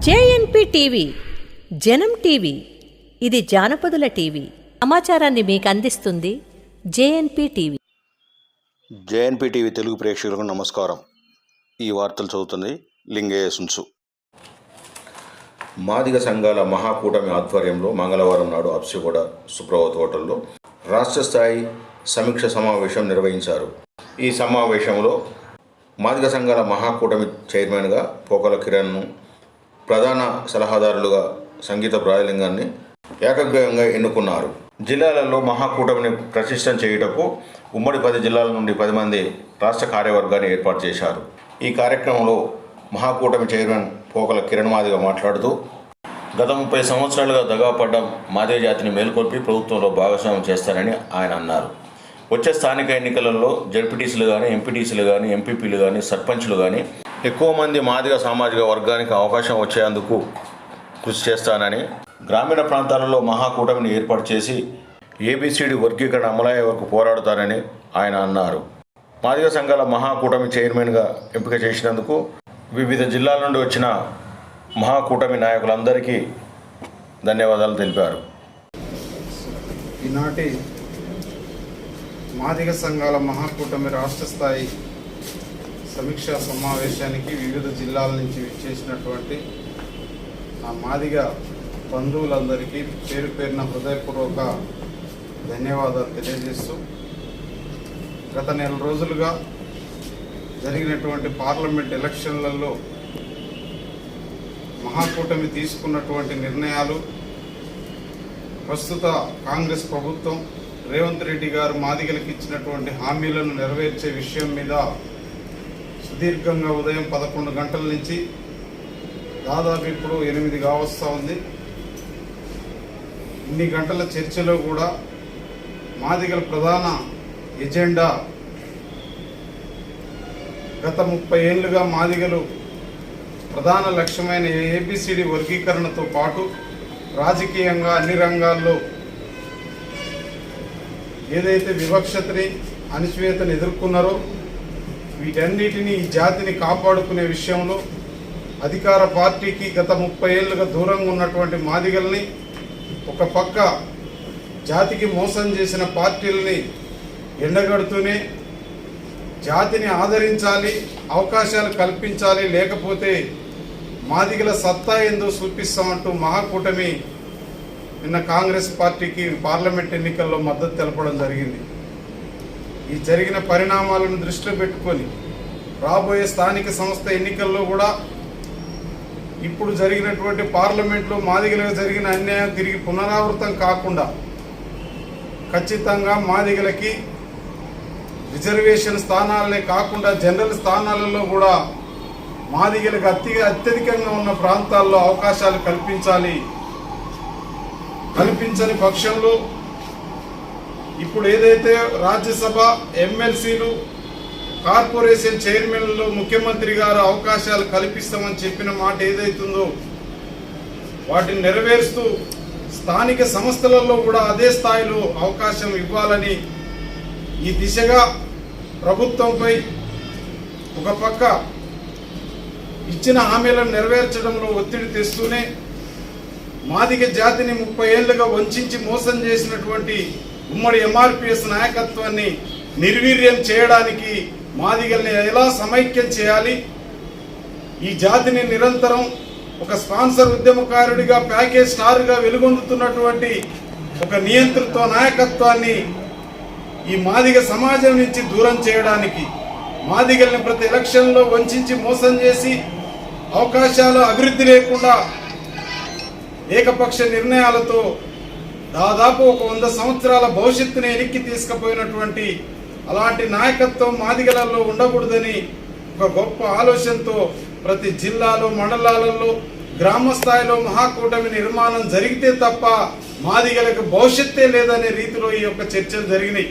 JNP TV జనం TV ఇది జానపదుల TV. సమాచారాన్ని మీకు అందిస్తుంది JNP TV. JNP TV Telugu ప్రేక్షకులకు నమస్కారం. ఈ వార్తలు చదువుతుంది లింగయ్య సున్సు. మాదిగ సంఘాల మహాకూటమి ఆధ్వర్యంలో మంగళవారం నాడు అప్సిగూడ సుప్రభాత్ హోటల్లో రాష్ట్ర స్థాయి సమీక్ష సమావేశం నిర్వహించారు. ఈ సమావేశంలో మాదిగ సంఘాల మహాకూటమి చైర్మన్గా పోకల కిరణ్ను ప్రధాన సలహాదారులుగా సంగీత బ్రాయలింగాన్ని ఏకగ్రయంగా ఎన్నుకున్నారు. జిల్లాలలో మహాకూటమిని ప్రతిష్టం చేయుటకు ఉమ్మడి పది జిల్లాల నుండి పది మంది రాష్ట్ర కార్యవర్గాన్ని ఏర్పాటు చేశారు. ఈ కార్యక్రమంలో మహాకూటమి చైర్మన్ పోకల కిరణ్ మాదిగ మాట్లాడుతూ గత ముప్పై సంవత్సరాలుగా దగాపడ్డ మాదే జాతిని మేల్కొల్పి ప్రభుత్వంలో భాగస్వామ్యం చేస్తారని ఆయన అన్నారు. వచ్చే స్థానిక ఎన్నికలలో జడ్పీటీసీలు కానీ ఎంపీటీసీలు కానీ ఎంపీపీలు కానీ సర్పంచ్లు కానీ ఎక్కువ మంది మాదిగ సామాజిక వర్గానికి అవకాశం వచ్చేందుకు కృషి చేస్తానని గ్రామీణ ప్రాంతాలలో మహాకూటమిని ఏర్పాటు చేసి ఏబిసిడి వర్గీకరణ అమలయ్యే వరకు పోరాడుతానని ఆయన అన్నారు. మాదిగ సంఘాల మహాకూటమి చైర్మన్గా ఎంపిక చేసినందుకు వివిధ జిల్లాల నుండి వచ్చిన మహాకూటమి నాయకులందరికీ ధన్యవాదాలు తెలిపారు. ఈనాటి మాదిగ సంఘాల మహాకూటమి రాష్ట్ర స్థాయి సమీక్షా సమావేశానికి వివిధ జిల్లాల నుంచి విచ్చేసినటువంటి నా మాదిగ బంధువులందరికీ పేరు పేరున హృదయపూర్వక ధన్యవాదాలు తెలియజేస్తూ గత నెల రోజులుగా జరిగినటువంటి పార్లమెంట్ ఎలక్షన్లలో మహాకూటమి తీసుకున్నటువంటి నిర్ణయాలు ప్రస్తుత కాంగ్రెస్ ప్రభుత్వం రేవంత్ రెడ్డి గారు మాదిగలకు ఇచ్చినటువంటి హామీలను నెరవేర్చే విషయం మీద సుదీర్ఘంగా ఉదయం పదకొండు గంటల నుంచి దాదాపు ఇప్పుడు ఎనిమిది కావస్తా ఉంది. ఇన్ని గంటల చర్చలో కూడా మాదిగల ప్రధాన ఎజెండా గత ముప్పై ఏళ్ళుగా మాదిగలు ప్రధాన లక్ష్యమైన ఏబిసిడి వర్గీకరణతో పాటు రాజకీయంగా అన్ని రంగాల్లో ఏదైతే వివక్షతని అణిచివేతను ఎదుర్కొన్నారో వీటన్నిటిని ఈ జాతిని కాపాడుకునే విషయంలో అధికార పార్టీకి గత ముప్పై ఏళ్ళుగా దూరంగా ఉన్నటువంటి మాదిగల్ని ఒక పక్క జాతికి మోసం చేసిన పార్టీలని ఎండగడుతూనే జాతిని ఆదరించాలి అవకాశాలు కల్పించాలి లేకపోతే మాదిగల సత్తా ఏందో చూపిస్తామంటూ మహాకూటమి నిన్న కాంగ్రెస్ పార్టీకి పార్లమెంట్ ఎన్నికల్లో మద్దతు తెలపడం జరిగింది. ఈ జరిగిన పరిణామాలను దృష్టిలో పెట్టుకొని రాబోయే స్థానిక సంస్థ ఎన్నికల్లో కూడా ఇప్పుడు జరిగినటువంటి పార్లమెంట్లో మాదిగలకు జరిగిన అన్యాయం తిరిగి పునరావృతం కాకుండా ఖచ్చితంగా మాదిగలకి రిజర్వేషన్ స్థానాలనే కాకుండా జనరల్ స్థానాలలో కూడా మాదిగలకు అతి అత్యధికంగా ఉన్న ప్రాంతాల్లో అవకాశాలు కల్పించాలి. కల్పించని పక్షంలో ఇప్పుడు ఏదైతే రాజ్యసభ ఎమ్మెల్సీలు కార్పొరేషన్ చైర్మన్లు ముఖ్యమంత్రి గారు అవకాశాలు కల్పిస్తామని చెప్పిన మాట ఏదైతుందో వాటిని నెరవేరుస్తూ స్థానిక సంస్థలలో కూడా అదే స్థాయిలో అవకాశం ఇవ్వాలని ఈ దిశగా ప్రభుత్వంపై ఒక పక్క ఇచ్చిన హామీలను నెరవేర్చడంలో ఒత్తిడి తెస్తూనే మాదిగ జాతిని ముప్పై ఏళ్ళుగా వంచి మోసం చేసినటువంటి ఉమ్మడి ఎంఆర్పిఎస్ నాయకత్వాన్ని నిర్వీర్యం చేయడానికి మాదిగల్ని ఎలా సమైక్యం చేయాలి? ఈ జాతిని నిరంతరం ఒక స్పాన్సర్ ఉద్యమకారుడిగా ప్యాకేజ్ స్టార్గా వెలుగొందుతున్నటువంటి ఒక నియంతృత్వ నాయకత్వాన్ని ఈ మాదిగ సమాజం నుంచి దూరం చేయడానికి మాదిగల్ని ప్రతి ఎలక్షన్లో వంచి మోసం చేసి అవకాశాలు అభివృద్ధి లేకుండా ఏకపక్ష నిర్ణయాలతో దాదాపు ఒక వంద సంవత్సరాల భవిష్యత్తుని వెనక్కి తీసుకుపోయినటువంటి అలాంటి నాయకత్వం మాదిగలలో ఉండకూడదని ఒక గొప్ప ఆలోచనతో ప్రతి జిల్లాలో మండలాలలో గ్రామ స్థాయిలో మహాకూటమి నిర్మాణం జరిగితే తప్ప మాదిగలకు భవిష్యత్తే లేదనే రీతిలో ఈ యొక్క చర్చలు జరిగినాయి.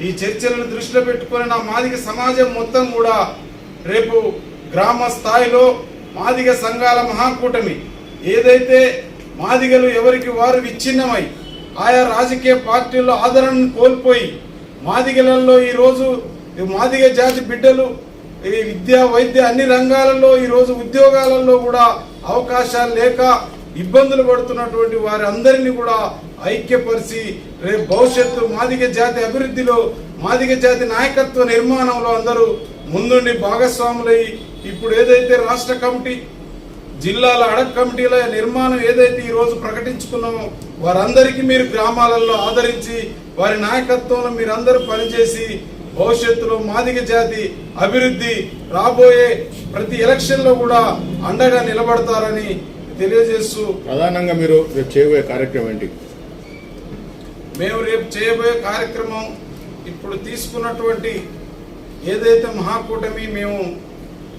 ఈ చర్చలను దృష్టిలో పెట్టుకుని నా మాదిగ సమాజం మొత్తం కూడా రేపు గ్రామ స్థాయిలో మాదిగ సంఘాల మహాకూటమి ఏదైతే మాదిగలు ఎవరికి వారు విచ్ఛిన్నమై ఆయా రాజకీయ పార్టీల్లో ఆదరణను కోల్పోయి మాదిగలలో ఈరోజు మాదిగ జాతి బిడ్డలు ఈ విద్య వైద్య అన్ని రంగాలలో ఈరోజు ఉద్యోగాలలో కూడా అవకాశాలు లేక ఇబ్బందులు పడుతున్నటువంటి వారి అందరినీ కూడా ఐక్యపరిచి రేపు భవిష్యత్తు మాదిగ జాతి అభివృద్ధిలో మాదిగ జాతి నాయకత్వ నిర్మాణంలో అందరూ ముందుండి భాగస్వాములై ఇప్పుడు ఏదైతే రాష్ట్ర కమిటీ జిల్లాల అడక్ కమిటీల నిర్మాణం ఏదైతే ఈ రోజు ప్రకటించుకున్నామో వారందరికీ మీరు గ్రామాలలో ఆదరించి వారి నాయకత్వంలో మీరందరూ పనిచేసి భవిష్యత్తులో మాదిగ జాతి అభివృద్ధి రాబోయే ప్రతి ఎలక్షన్లో కూడా అండగా నిలబడతారని తెలియజేస్తూ ప్రధానంగా మీరు రేపు చేయబోయే కార్యక్రమం ఏంటి? మేము రేపు చేయబోయే కార్యక్రమం ఇప్పుడు తీసుకున్నటువంటి ఏదైతే మహాకూటమి మేము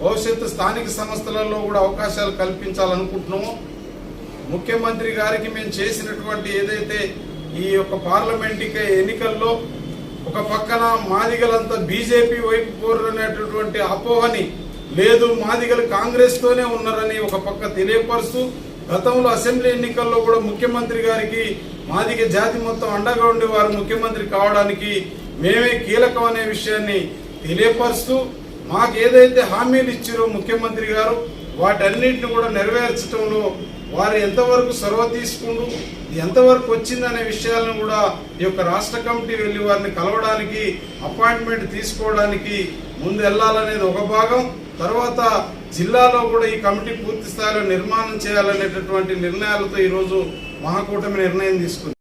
భవిష్యత్తు స్థానిక సంస్థలలో కూడా అవకాశాలు కల్పించాలనుకుంటున్నామో. ముఖ్యమంత్రి గారికి మేము చేసినటువంటి ఏదైతే ఈ యొక్క పార్లమెంటిక ఎన్నికల్లో ఒక పక్కన మాదిగలంతా బీజేపీ వైపు కోరనేటటువంటి అపోహని లేదు మాదిగలు కాంగ్రెస్తోనే ఉన్నారని ఒక పక్క తెలియపరుస్తూ గతంలో అసెంబ్లీ ఎన్నికల్లో కూడా ముఖ్యమంత్రి గారికి మాదిగ జాతి మొత్తం అండగా ఉండి వారు ముఖ్యమంత్రి కావడానికి మేమే కీలకం అనే విషయాన్ని తెలియపరుస్తూ మాకు ఏదైతే హామీలు ఇచ్చారో ముఖ్యమంత్రి గారు వాటన్నింటిని కూడా నెరవేర్చడంలో వారు ఎంతవరకు సొరవ తీసుకుండు ఎంతవరకు వచ్చిందనే విషయాలను కూడా ఈ యొక్క రాష్ట్ర కమిటీ వెళ్ళి వారిని కలవడానికి అపాయింట్మెంట్ తీసుకోవడానికి ముందు వెళ్ళాలనేది ఒక భాగం. తర్వాత జిల్లాలో కూడా ఈ కమిటీ పూర్తి స్థాయిలో నిర్మాణం చేయాలనేటటువంటి నిర్ణయాలతో ఈరోజు మహాకూటమి నిర్ణయం తీసుకుంది.